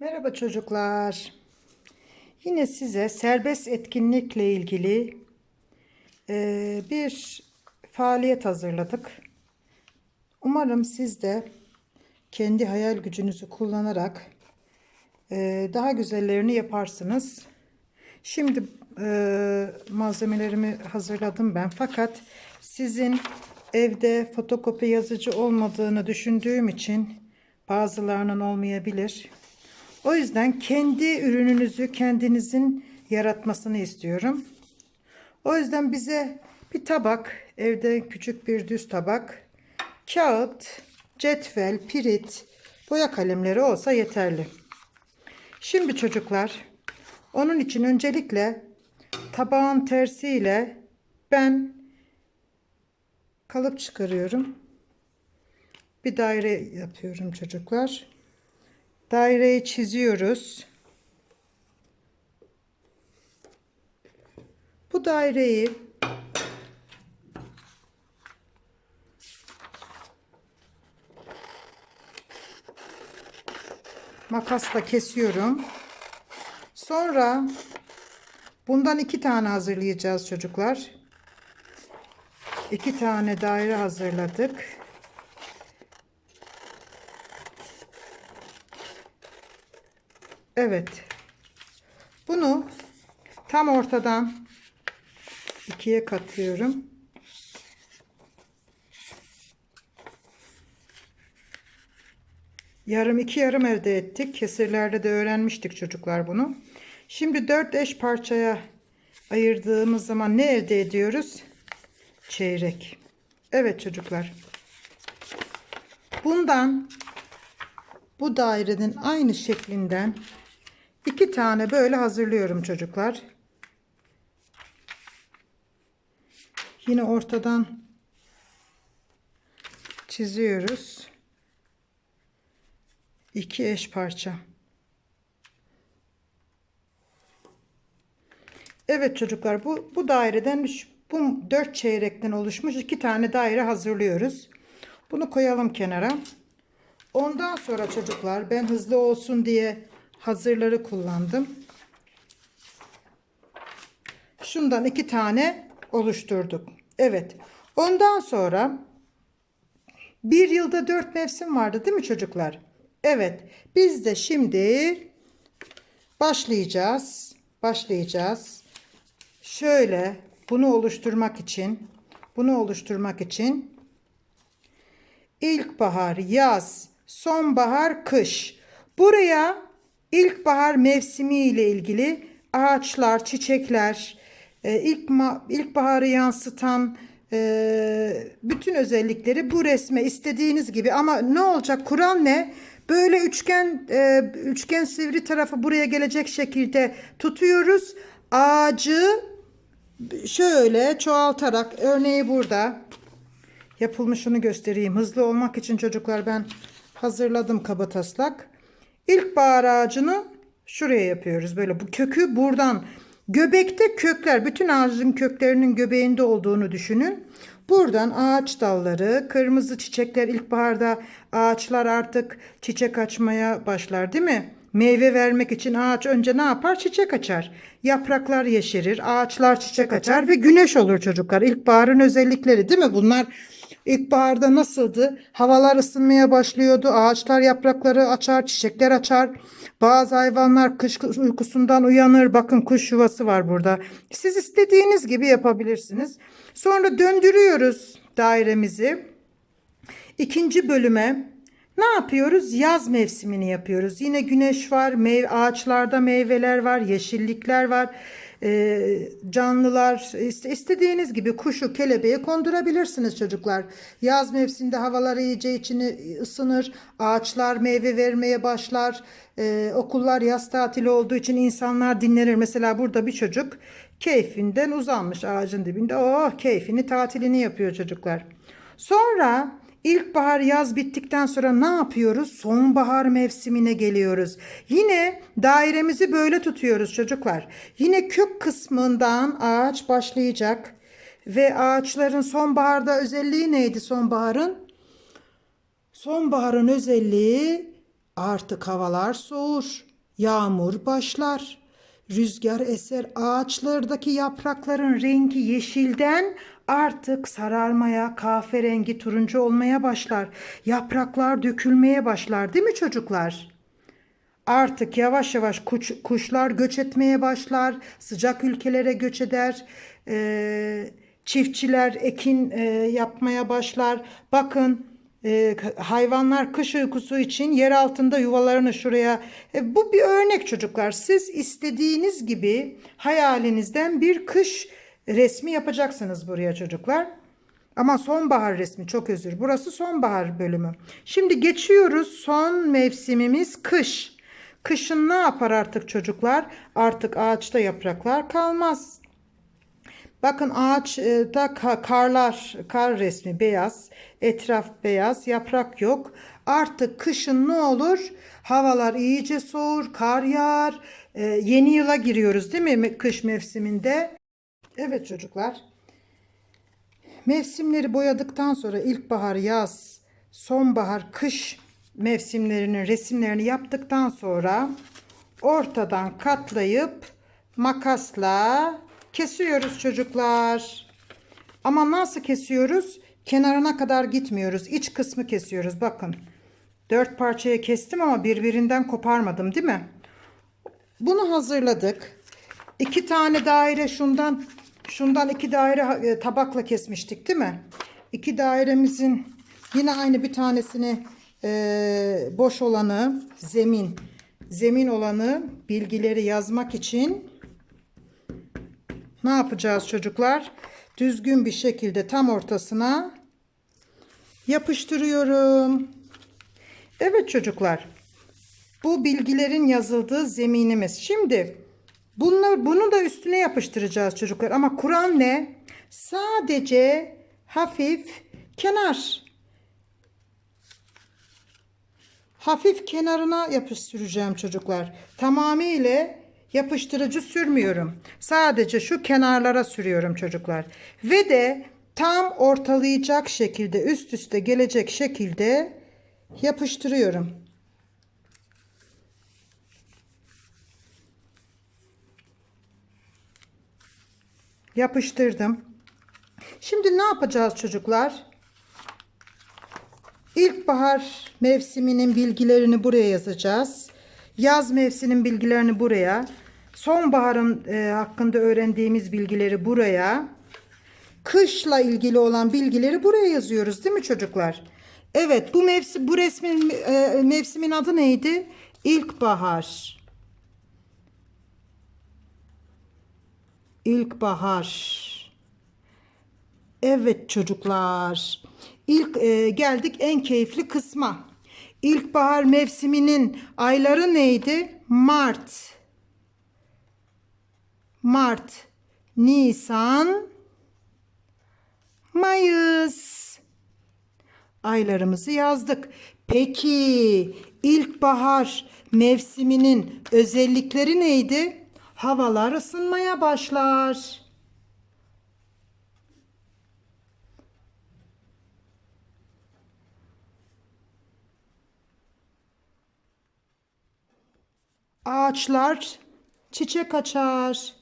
Merhaba çocuklar. Yine size serbest etkinlikle ilgili eee, bir faaliyet hazırladık. Umarım siz de kendi hayal gücünüzü kullanarak eee, daha güzellerini yaparsınız. Şimdi eee, malzemelerimi hazırladım ben. Fakat sizin evde fotokopi yazıcı olmadığını düşündüğüm için bazılarının olmayabilir. O yüzden kendi ürününüzü kendinizin yaratmasını istiyorum. O yüzden bize bir tabak, evde küçük bir düz tabak, kağıt, cetvel, pirit, boya kalemleri olsa yeterli. Şimdi çocuklar, onun için öncelikle tabağın tersiyle ben kalıp çıkarıyorum. Bir daire yapıyorum çocuklar. Daireyi çiziyoruz. Bu daireyi makasla kesiyorum. Sonra bundan iki tane hazırlayacağız çocuklar. İki tane daire hazırladık. Evet. Bunu tam ortadan ikiye katıyorum. Yarım iki yarım elde ettik. Kesirlerde de öğrenmiştik çocuklar bunu. Şimdi dört eş parçaya ayırdığımız zaman ne elde ediyoruz? Çeyrek. Evet çocuklar. Bundan bu dairenin aynı şeklinden iki tane böyle hazırlıyorum çocuklar. Yine ortadan çiziyoruz. İki eş parça. Evet çocuklar bu bu daireden bu dört çeyrekten oluşmuş iki tane daire hazırlıyoruz. Bunu koyalım kenara. Ondan sonra çocuklar ben hızlı olsun diye hazırları kullandım. Şundan iki tane oluşturduk. Evet. Ondan sonra bir yılda dört mevsim vardı değil mi çocuklar? Evet. Biz de şimdi başlayacağız. Başlayacağız. Şöyle bunu oluşturmak için bunu oluşturmak için İlkbahar, yaz, sonbahar, kış. Buraya ilkbahar mevsimi ile ilgili ağaçlar, çiçekler, e, ilk ilkbaharı yansıtan e, bütün özellikleri bu resme istediğiniz gibi ama ne olacak? Kural ne? Böyle üçgen e, üçgen sivri tarafı buraya gelecek şekilde tutuyoruz. Ağacı şöyle çoğaltarak örneği burada yapılmışını göstereyim. Hızlı olmak için çocuklar ben hazırladım kaba taslak. İlkbahar ağacını şuraya yapıyoruz. Böyle bu kökü buradan göbekte kökler bütün ağacın köklerinin göbeğinde olduğunu düşünün. Buradan ağaç dalları, kırmızı çiçekler ilkbaharda ağaçlar artık çiçek açmaya başlar değil mi? Meyve vermek için ağaç önce ne yapar? Çiçek açar. Yapraklar yeşerir, ağaçlar çiçek açar ve güneş olur çocuklar. İlkbaharın özellikleri değil mi? Bunlar İlkbaharda nasıldı? Havalar ısınmaya başlıyordu. Ağaçlar yaprakları açar, çiçekler açar. Bazı hayvanlar kış uykusundan uyanır. Bakın kuş yuvası var burada. Siz istediğiniz gibi yapabilirsiniz. Sonra döndürüyoruz dairemizi. İkinci bölüme ne yapıyoruz? Yaz mevsimini yapıyoruz. Yine güneş var, meyve, ağaçlarda meyveler var, yeşillikler var, ee, canlılar. İste- istediğiniz gibi kuşu, kelebeği kondurabilirsiniz çocuklar. Yaz mevsiminde havalar iyice içini ısınır, ağaçlar meyve vermeye başlar. Ee, okullar yaz tatili olduğu için insanlar dinlenir. Mesela burada bir çocuk keyfinden uzanmış ağacın dibinde. Oh keyfini, tatilini yapıyor çocuklar. Sonra ilkbahar yaz bittikten sonra ne yapıyoruz? Sonbahar mevsimine geliyoruz. Yine dairemizi böyle tutuyoruz çocuklar. Yine kök kısmından ağaç başlayacak ve ağaçların sonbaharda özelliği neydi sonbaharın? Sonbaharın özelliği artık havalar soğur. Yağmur başlar. Rüzgar eser ağaçlardaki yaprakların rengi yeşilden artık sararmaya, kahverengi, turuncu olmaya başlar. Yapraklar dökülmeye başlar değil mi çocuklar? Artık yavaş yavaş kuş, kuşlar göç etmeye başlar, sıcak ülkelere göç eder, Ee, çiftçiler ekin e, yapmaya başlar. Bakın e, hayvanlar kış uykusu için yer altında yuvalarını şuraya. E, bu bir örnek çocuklar. Siz istediğiniz gibi hayalinizden bir kış resmi yapacaksınız buraya çocuklar. Ama sonbahar resmi çok özür. Burası sonbahar bölümü. Şimdi geçiyoruz. Son mevsimimiz kış. Kışın ne yapar artık çocuklar? Artık ağaçta yapraklar kalmaz. Bakın ağaçta ka- karlar, kar resmi beyaz, etraf beyaz, yaprak yok. Artık kışın ne olur? Havalar iyice soğur, kar yağar. Ee, yeni yıla giriyoruz değil mi kış mevsiminde? Evet çocuklar. Mevsimleri boyadıktan sonra ilkbahar, yaz, sonbahar, kış mevsimlerinin resimlerini yaptıktan sonra ortadan katlayıp makasla kesiyoruz çocuklar. Ama nasıl kesiyoruz? Kenarına kadar gitmiyoruz. İç kısmı kesiyoruz. Bakın. Dört parçaya kestim ama birbirinden koparmadım değil mi? Bunu hazırladık. İki tane daire şundan şundan iki daire e, tabakla kesmiştik değil mi? İki dairemizin yine aynı bir tanesini e, boş olanı zemin zemin olanı bilgileri yazmak için ne yapacağız çocuklar? Düzgün bir şekilde tam ortasına yapıştırıyorum. Evet çocuklar. Bu bilgilerin yazıldığı zeminimiz. Şimdi bunlar, bunu da üstüne yapıştıracağız çocuklar. Ama Kur'an ne? Sadece hafif kenar. Hafif kenarına yapıştıracağım çocuklar. Tamamıyla yapıştırıcı sürmüyorum. Sadece şu kenarlara sürüyorum çocuklar. Ve de tam ortalayacak şekilde üst üste gelecek şekilde yapıştırıyorum. Yapıştırdım. Şimdi ne yapacağız çocuklar? İlkbahar mevsiminin bilgilerini buraya yazacağız. Yaz mevsiminin bilgilerini buraya. Sonbaharın e, hakkında öğrendiğimiz bilgileri buraya. Kışla ilgili olan bilgileri buraya yazıyoruz değil mi çocuklar? Evet bu mevsim bu resmin e, mevsimin adı neydi? İlkbahar. İlkbahar. Evet çocuklar. İlk e, geldik en keyifli kısma. İlkbahar mevsiminin ayları neydi? Mart. Mart, Nisan, Mayıs. Aylarımızı yazdık. Peki ilkbahar mevsiminin özellikleri neydi? Havalar ısınmaya başlar. Ağaçlar çiçek açar.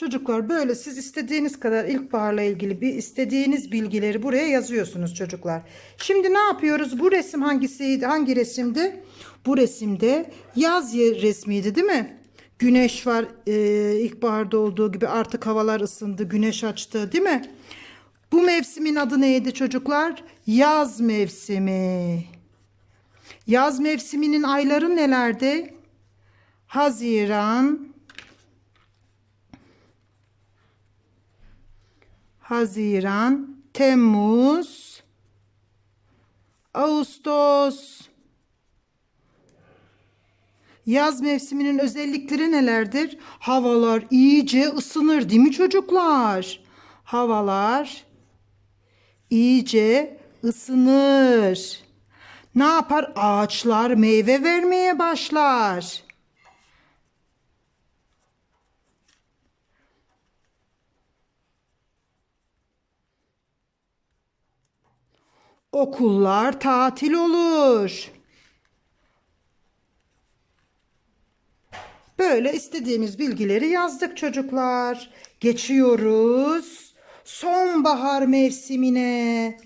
Çocuklar böyle siz istediğiniz kadar ilkbaharla ilgili bir istediğiniz bilgileri buraya yazıyorsunuz çocuklar. Şimdi ne yapıyoruz? Bu resim hangisiydi? Hangi resimdi? Bu resimde yaz resmiydi değil mi? Güneş var e, ilkbaharda olduğu gibi artık havalar ısındı, güneş açtı değil mi? Bu mevsimin adı neydi çocuklar? Yaz mevsimi. Yaz mevsiminin ayları nelerdi? Haziran, Haziran, Temmuz, Ağustos. Yaz mevsiminin özellikleri nelerdir? Havalar iyice ısınır değil mi çocuklar? Havalar iyice ısınır. Ne yapar? Ağaçlar meyve vermeye başlar. Okullar tatil olur. Böyle istediğimiz bilgileri yazdık çocuklar. Geçiyoruz sonbahar mevsimine.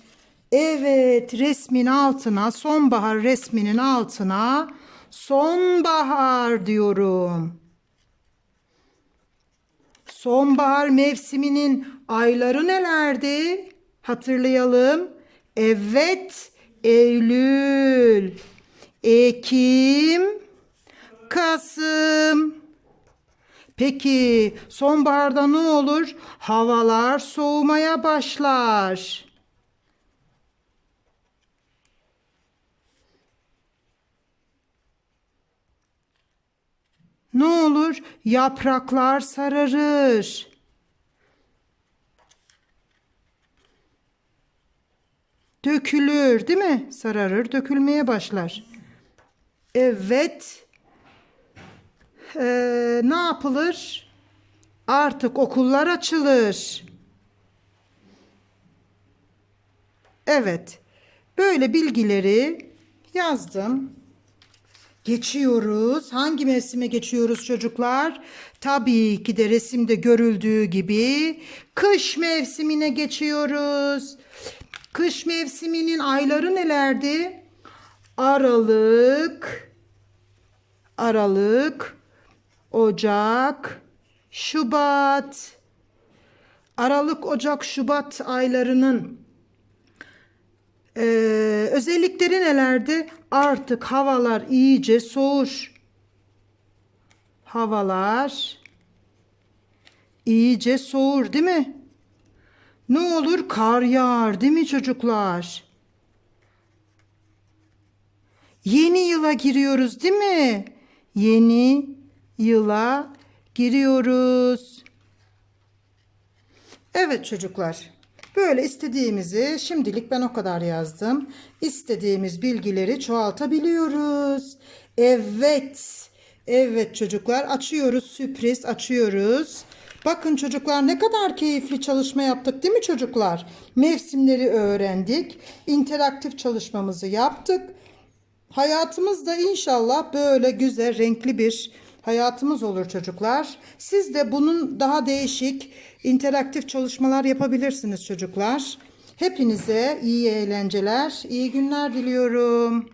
Evet, resmin altına, sonbahar resminin altına sonbahar diyorum. Sonbahar mevsiminin ayları nelerdi? Hatırlayalım. Evet, Eylül, Ekim, Kasım. Peki sonbaharda ne olur? Havalar soğumaya başlar. Ne olur? Yapraklar sararır. Dökülür, değil mi? Sararır, dökülmeye başlar. Evet. Ee, ne yapılır? Artık okullar açılır. Evet. Böyle bilgileri yazdım. Geçiyoruz. Hangi mevsime geçiyoruz çocuklar? Tabii ki de resimde görüldüğü gibi kış mevsimine geçiyoruz. Kış mevsiminin ayları nelerdi? Aralık, Aralık, Ocak, Şubat. Aralık, Ocak, Şubat aylarının ee, özellikleri nelerdi? Artık havalar iyice soğur. Havalar iyice soğur değil mi? Ne olur kar yağar değil mi çocuklar? Yeni yıla giriyoruz değil mi? Yeni yıla giriyoruz. Evet çocuklar. Böyle istediğimizi şimdilik ben o kadar yazdım. İstediğimiz bilgileri çoğaltabiliyoruz. Evet. Evet çocuklar açıyoruz sürpriz açıyoruz. Bakın çocuklar ne kadar keyifli çalışma yaptık değil mi çocuklar? Mevsimleri öğrendik. İnteraktif çalışmamızı yaptık. Hayatımız da inşallah böyle güzel renkli bir hayatımız olur çocuklar. Siz de bunun daha değişik interaktif çalışmalar yapabilirsiniz çocuklar. Hepinize iyi eğlenceler, iyi günler diliyorum.